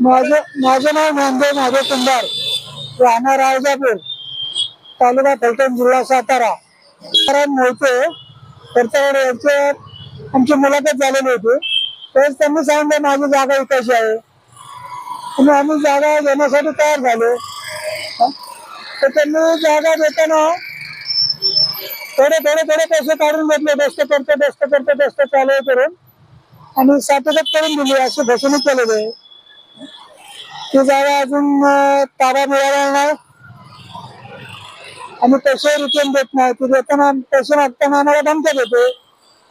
माझं माझं नाव नांदेड माझे कुंभार राहणार राजापूर तालुका फलटण जिल्हा सातारा. मोहिते कर्तव्य यांचे आमची मुलाखत झालेली होती. तर त्यांनी सांगितलं माझी जागा विकायची आहे. आणि आम्ही जागा घेण्यासाठी तयार झालो. तर त्यांनी जागा देताना थोडे थोडे थोडे पैसे काढून घेतले. डस्ट करते डस्ट करते डस्ट चालू करून. आणि साठवत करून दिली अशी फसवणूक केलेली आहे. ती जागा अजून ताबा मिळाला नाही. आणि पैसे रिटर्न देत नाही. ती देताना पैसे मागताना आम्हाला धमक्या देते.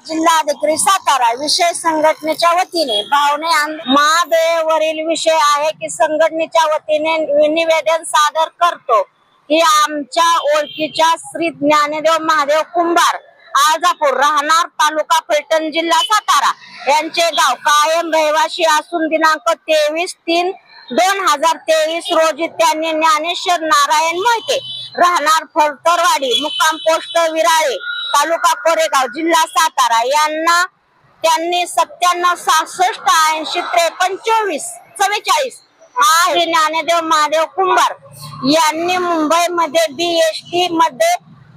जिल्हाधिकारी सातारा विषय संघटनेच्या वतीने भावने महादेवरील विषय आहे की संघटनेच्या वतीने निवेदन सादर करतो. की आमच्या ओळखीच्या श्री ज्ञानदेव महादेव कुंभार आजापूर राहणार तालुका फलटण जिल्हा सातारा. यांचे गाव कायम रहिवासी असून दिनांक तेवीस तीन दोन हजार तेवीस रोजी त्यांनी ज्ञानेश्वर नारायण मोहिते राहणार फलटरवाडी मुक्काम पोस्ट विराळे तालुका कोरेगाव जिल्हा सातारा यांना त्यांनी सत्त्याण्णव सहासष्ट ऐंशी त्रेपन्न चोवीस चव्वेचाळीस हा हे ज्ञानदेव महादेव कुंभार यांनी मुंबईमध्ये बी एशमध्ये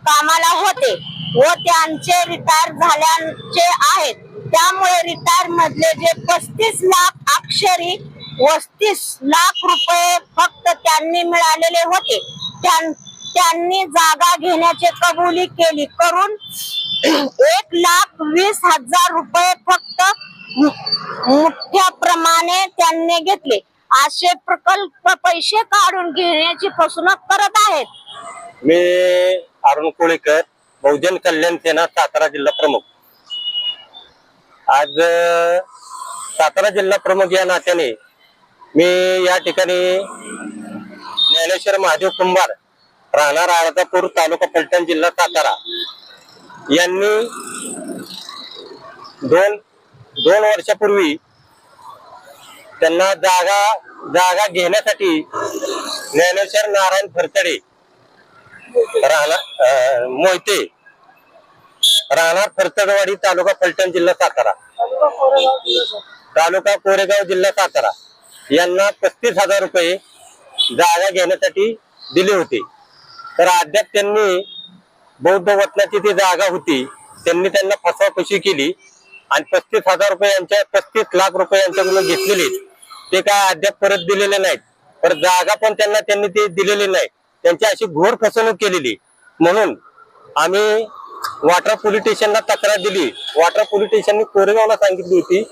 कामाला होते व त्यांचे रिटायर झाल्याचे आहेत त्यामुळे रिटायर मधले जे पस्तीस लाख अक्षरी वस्तीस लाख रुपये फक्त त्यांनी मिळालेले होते. त्यां- त्यांनी जागा घेण्याची कबुली केली. करून एक लाख वीस हजार रुपये फक्त मोठ्या प्रमाणे त्यांनी घेतले. असे प्रकल्प पैसे काढून घेण्याची फसवणूक करत आहेत. मी अरुण कोळीकर बहुजन कल्याण सेना सातारा जिल्हा प्रमुख. आज सातारा जिल्हा प्रमुख या नात्याने मी या ठिकाणी ज्ञानेश्वर महादेव कुंभार राहणार आळजापूर तालुका फलटण जिल्हा सातारा. यांनी दोन दोन वर्षापूर्वी त्यांना जागा जागा घेण्यासाठी ज्ञानेश्वर नारायण फरतडे राहणार मोहिते राहणार फरतडवाडी तालुका फलटण जिल्हा सातारा. तालुका कोरेगाव जिल्हा सातारा. यांना पस्तीस हजार रुपये जागा घेण्यासाठी दिले होते. तर अद्याप त्यांनी बौद्ध वतनाची ती जागा होती. त्यांनी त्यांना फसवाफशी केली. आणि पस्तीस हजार रुपये यांच्या पस्तीस लाख रुपये यांच्याकडून घेतलेले ते काय अद्याप परत दिलेले नाहीत. पर जागा पण त्यांना त्यांनी ते दिलेली नाही. त्यांची अशी घोर फसवणूक केलेली. म्हणून आम्ही वॉटर पोलीस स्टेशनला तक्रार दिली. वॉटर पोलीस स्टेशनने कोरेगावला सांगितली होती.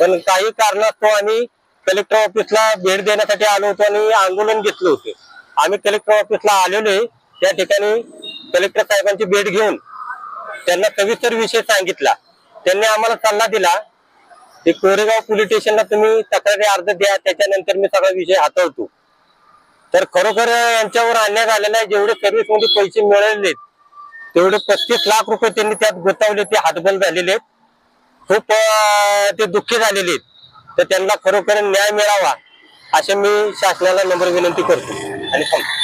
पण काही कारणास्तव आम्ही कलेक्टर ऑफिसला भेट देण्यासाठी आलो होतो आणि आंदोलन घेतलं होतं. आम्ही कलेक्टर ऑफिसला आलेलो आहे. त्या ठिकाणी कलेक्टर साहेबांची भेट घेऊन त्यांना सविस्तर विषय सांगितला. त्यांनी आम्हाला सल्ला दिला की कोरेगाव पोलीस स्टेशनला तुम्ही तक्रारी अर्ज द्या त्याच्यानंतर मी सगळा विषय हाताळतो. तर खरोखर यांच्यावर अन्याय झालेला आहे. जेवढे सर्व्हिसमध्ये पैसे मिळालेले तेवढे पस्तीस लाख रुपये त्यांनी त्यात गुंतवले ते हातबल झालेले आहेत. खूप ते दुःखी झालेले आहेत. तर त्यांना खरोखर न्याय मिळावा असे मी शासनाला नंबर विनंती करतो. आणि थांबतो.